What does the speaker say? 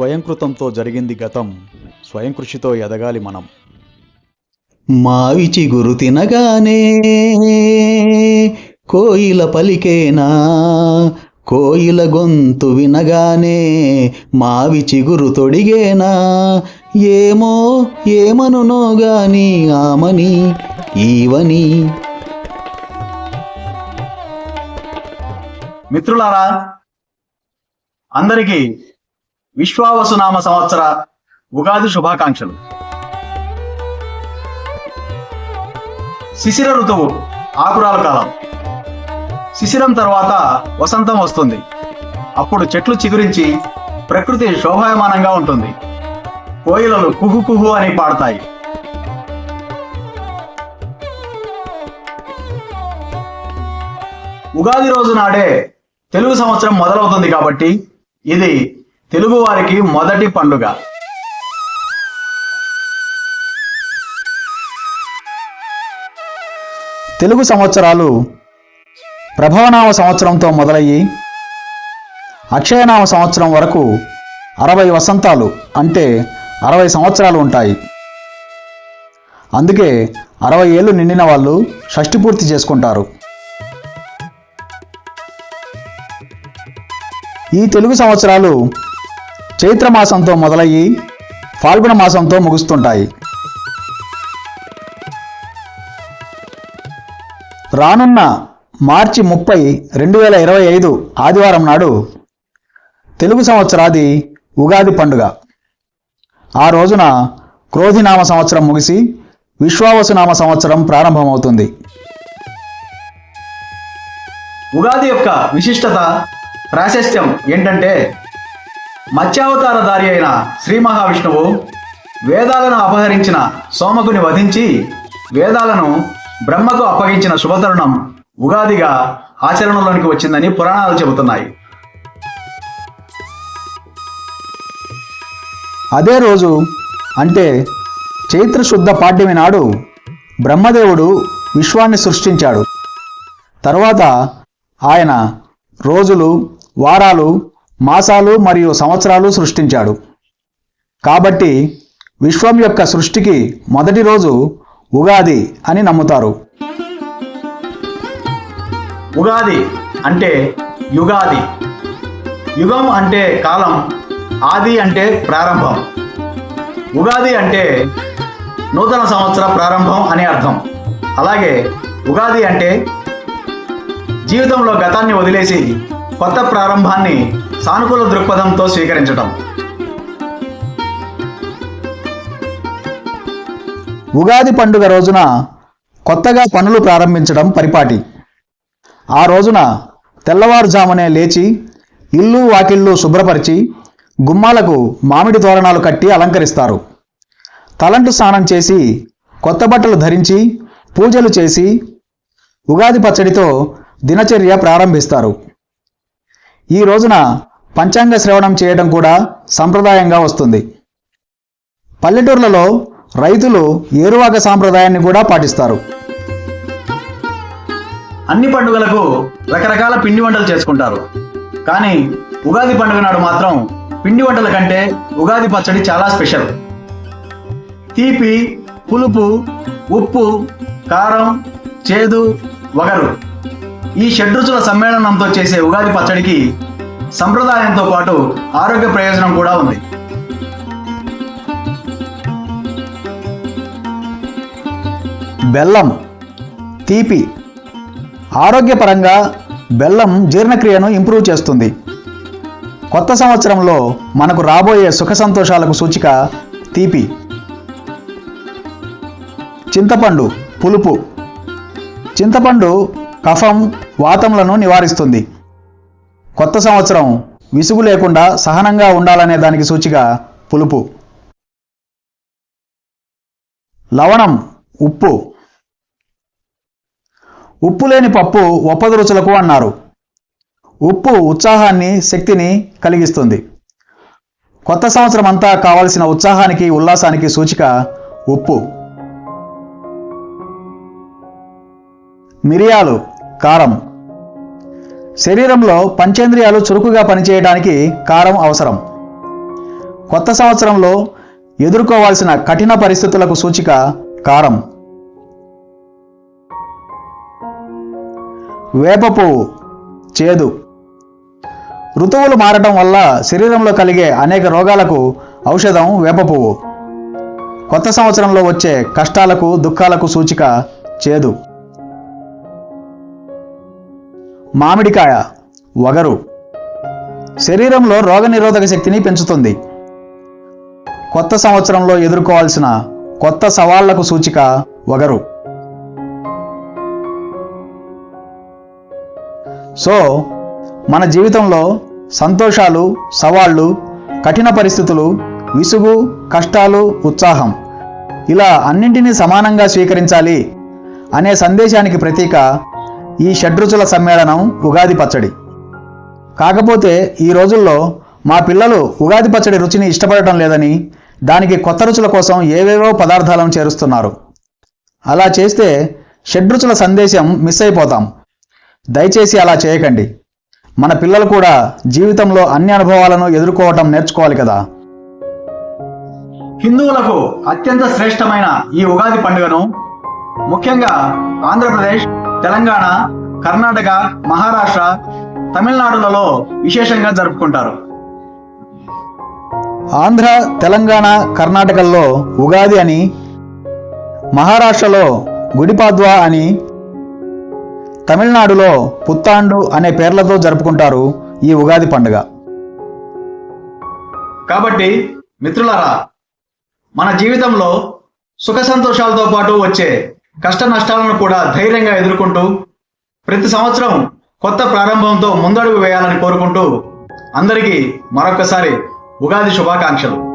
స్వయంకృతంతో జరిగింది గతం. స్వయం కృషితో ఎదగాలి మనం. మావి చిగురు తినగానే కోయిల పలికేనా? కోయిల గొంతు వినగానే మావి చిగురు తొడిగేనా? ఏమో ఏమనునో గాని ఆమని ఈవని. మిత్రులారా అందరికీ విశ్వావసునామ సంవత్సర ఉగాది శుభాకాంక్షలు. శిశిర ఋతువు ఆకురాల కాలం. శిశిరం తర్వాత వసంతం వస్తుంది. అప్పుడు చెట్లు చిగురించి ప్రకృతి శోభాయమానంగా ఉంటుంది. కోయిలలు కుహు కుహు అని పాడతాయి. ఉగాది రోజు నాడే తెలుగు సంవత్సరం మొదలవుతుంది కాబట్టి ఇది తెలుగువారికి మొదటి పండుగ. తెలుగు సంవత్సరాలు ప్రభవనామ సంవత్సరంతో మొదలయ్యి అక్షయనామ సంవత్సరం వరకు అరవై వసంతాలు అంటే అరవై సంవత్సరాలు ఉంటాయి. అందుకే అరవై ఏళ్ళు నిండిన వాళ్ళు షష్ఠి పూర్తి చేసుకుంటారు. ఈ తెలుగు సంవత్సరాలు చైత్ర మాసంతో మొదలయ్యి ఫాల్గుణ మాసంతో ముగుస్తుంటాయి. రానున్న మార్చి ముప్పై రెండు వేల ఇరవై ఐదు ఆదివారం నాడు తెలుగు సంవత్సరాది ఉగాది పండుగ. ఆ రోజున క్రోధినామ సంవత్సరం ముగిసి విశ్వావసునామ సంవత్సరం ప్రారంభమవుతుంది. ఉగాది యొక్క విశిష్టత ప్రాశస్త్యం ఏంటంటే మత్స్యావతారధారి అయిన శ్రీ మహావిష్ణువు వేదాలను అపహరించిన సోమకుని వధించి వేదాలను బ్రహ్మకు అప్పగించిన శుభతరుణం ఉగాదిగా ఆచరణలోనికి వచ్చిందని పురాణాలు చెబుతున్నాయి. అదే రోజు అంటే చైత్ర శుద్ధ పాడ్యమి నాడు బ్రహ్మదేవుడు విశ్వాన్ని సృష్టించాడు. తరువాత ఆయన రోజులు వారాలు మాసాలు మరియు సంవత్సరాలు సృష్టించాడు. కాబట్టి విశ్వం యొక్క సృష్టికి మొదటి రోజు ఉగాది అని నమ్ముతారు. ఉగాది అంటే యుగాది. యుగం అంటే కాలం ఆది అంటే ప్రారంభం. ఉగాది అంటే నూతన సంవత్సర ప్రారంభం అని అర్థం. అలాగే ఉగాది అంటే జీవితంలో గతాన్ని వదిలేసి కొత్త ప్రారంభాన్ని సానుకూల దృక్పథంతో స్వీకరించటం. ఉగాది పండుగ రోజున కొత్తగా పనులు ప్రారంభించడం పరిపాటి. ఆ రోజున తెల్లవారుజామునే లేచి ఇల్లు వాకిళ్ళు శుభ్రపరిచి గుమ్మాలకు మామిడి తోరణాలు కట్టి అలంకరిస్తారు. తలంటు స్నానం చేసి కొత్త బట్టలు ధరించి పూజలు చేసి ఉగాది పచ్చడితో దినచర్య ప్రారంభిస్తారు. ఈ రోజున పంచాంగ శ్రవణం చేయడం కూడా సంప్రదాయంగా వస్తుంది. పల్లెటూర్లలో రైతులు ఏరువాక సాంప్రదాయాన్ని కూడా పాటిస్తారు. అన్ని పండుగలకు రకరకాల పిండి వంటలు చేసుకుంటారు. కానీ ఉగాది పండుగ నాడు మాత్రం పిండి వంటల కంటే ఉగాది పచ్చడి చాలా స్పెషల్. తీపి పులుపు ఉప్పు కారం చేదు వగరు. ఈ షడ్రుచుల సమ్మేళనంతో చేసే ఉగాది పచ్చడికి సంప్రదాయంతో పాటు ఆరోగ్య ప్రయోజనం కూడా ఉంది. బెల్లం తీపి. ఆరోగ్యపరంగా బెల్లం జీర్ణక్రియను ఇంప్రూవ్ చేస్తుంది. కొత్త సంవత్సరంలో మనకు రాబోయే సుఖ సంతోషాలకు సూచిక తీపి. చింతపండు పులుపు. చింతపండు కఫం వాతములను నివారిస్తుంది. కొత్త సంవత్సరం విసుగు లేకుండా సహనంగా ఉండాలనే దానికి సూచిక పులుపు. లవణం ఉప్పు. ఉప్పు లేని పప్పు ఒప్పద రుచులకు అన్నారు. ఉప్పు ఉత్సాహాన్ని శక్తిని కలిగిస్తుంది. కొత్త సంవత్సరం అంతా కావలసిన ఉత్సాహానికి ఉల్లాసానికి సూచిక ఉప్పు. మిరియాలు కారం. శరీరంలో పంచేంద్రియాలు చురుకుగా పనిచేయడానికి కారం అవసరం. కొత్త సంవత్సరంలో ఎదుర్కోవాల్సిన కఠిన పరిస్థితులకు సూచిక కారం. వేప పువ్వు చేదు. ఋతువులు మారటం వల్ల శరీరంలో కలిగే అనేక రోగాలకు ఔషధం వేప పువ్వు. కొత్త సంవత్సరంలో వచ్చే కష్టాలకు దుఃఖాలకు సూచిక చేదు. మామిడికాయ వగరు. శరీరంలో రోగనిరోధక శక్తిని పెంచుతుంది. కొత్త సంవత్సరంలో ఎదుర్కోవాల్సిన కొత్త సవాళ్ళకు సూచిక వగరు. సో మన జీవితంలో సంతోషాలు సవాళ్ళు కఠిన పరిస్థితులు విసుగు కష్టాలు ఉత్సాహం ఇలా అన్నింటినీ సమానంగా స్వీకరించాలి అనే సందేశానికి ప్రతీక ఈ షడ్రుచుల సమ్మేళనం ఉగాది పచ్చడి. కాకపోతే ఈ రోజుల్లో మా పిల్లలు ఉగాది పచ్చడి రుచిని ఇష్టపడటం లేదని దానికి కొత్త రుచుల కోసం ఏవేవో పదార్థాలను చేరుస్తున్నారు. అలా చేస్తే షడ్రుచుల సందేశం మిస్ అయిపోతాం. దయచేసి అలా చేయకండి. మన పిల్లలు కూడా జీవితంలో అన్ని అనుభవాలను ఎదుర్కోవటం నేర్చుకోవాలి కదా. హిందువులకు అత్యంత శ్రేష్టమైన ఈ ఉగాది పండుగను ముఖ్యంగా ఆంధ్రప్రదేశ్ తెలంగాణ కర్ణాటక మహారాష్ట్ర తమిళనాడులలో విశేషంగా జరుపుకుంటారు. ఆంధ్ర తెలంగాణ కర్ణాటకల్లో ఉగాది అని మహారాష్ట్రలో గుడిపాద్వా అని తమిళనాడులో పుత్తాండు అనే పేర్లతో జరుపుకుంటారు ఈ ఉగాది పండుగ. కాబట్టి మిత్రులారా మన జీవితంలో సుఖ సంతోషాలతో పాటు వచ్చే కష్ట నష్టాలను కూడా ధైర్యంగా ఎదుర్కొంటూ ప్రతి సంవత్సరం కొత్త ప్రారంభంతో ముందడుగు వేయాలని కోరుకుంటూ అందరికీ మరొకసారి ఉగాది శుభాకాంక్షలు.